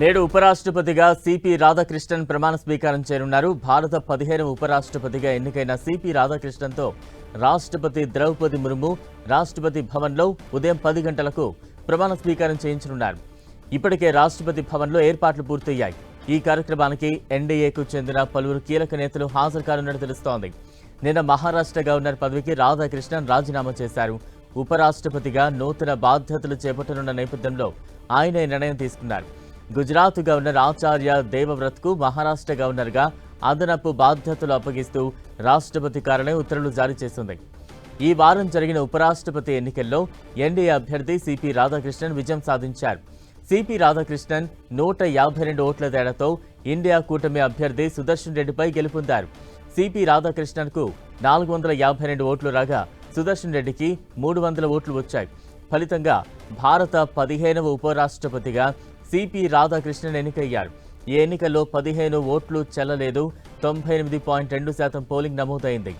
నేడు ఉపరాష్ట్రపతిగా సిపి రాధాకృష్ణన్ ప్రమాణ స్వీకారం చేరున్నారు భారత పదిహేను ఉపరాష్ట్రపతిగా ఎన్నికైన సిపి రాధాకృష్ణన్తో రాష్ట్రపతి ద్రౌపది ముర్ము రాష్ట్రపతి భవన్లో ఉదయం పది గంటలకు ప్రమాణ స్వీకారం చేయించనున్నారు. ఇప్పటికే రాష్ట్రపతి భవన్లో ఏర్పాట్లు పూర్తయ్యాయి. ఈ కార్యక్రమానికి ఎన్డీఏకు చెందిన పలువురు కీలక నేతలు హాజరు కానున్నట్టు తెలుస్తోంది. నిన్న మహారాష్ట్ర గవర్నర్ పదవికి రాధాకృష్ణన్ రాజీనామా చేశారు. ఉపరాష్ట్రపతిగా నూతన బాధ్యతలు చేపట్టనున్న నేపథ్యంలో ఆయన ఈ నిర్ణయం తీసుకున్నారు. గుజరాత్ గవర్నర్ ఆచార్య దేవవ్రత్కు మహారాష్ట్ర గవర్నర్గా అదనపు బాధ్యతలు అప్పగిస్తూ రాష్ట్రపతి కార్యాలయం ఉత్తర్వులు జారీ చేసింది. ఈ వారం జరిగిన ఉపరాష్ట్రపతి ఎన్నికల్లో ఎన్డీఏ అభ్యర్థి సిపి రాధాకృష్ణన్ విజయం సాధించారు. సిపి రాధాకృష్ణన్ నూట యాభై రెండు ఓట్ల తేడాతో ఇండియా కూటమి అభ్యర్థి సుదర్శన్ రెడ్డిపై గెలుపొందారు. సిపి రాధాకృష్ణన్కు నాలుగు వందల యాభై రెండు ఓట్లు రాగా సుదర్శన్ రెడ్డికి మూడు వందల ఓట్లు వచ్చాయి. ఫలితంగా భారత పదిహేనవ ఉపరాష్ట్రపతిగా సిపి రాధాకృష్ణన్ ఎన్నికయ్యారు. ఈ ఎన్నికల్లో పదిహేను ఓట్లు చెల్లలేదు. తొంభై ఎనిమిది పాయింట్ రెండు శాతం పోలింగ్ నమోదైంది.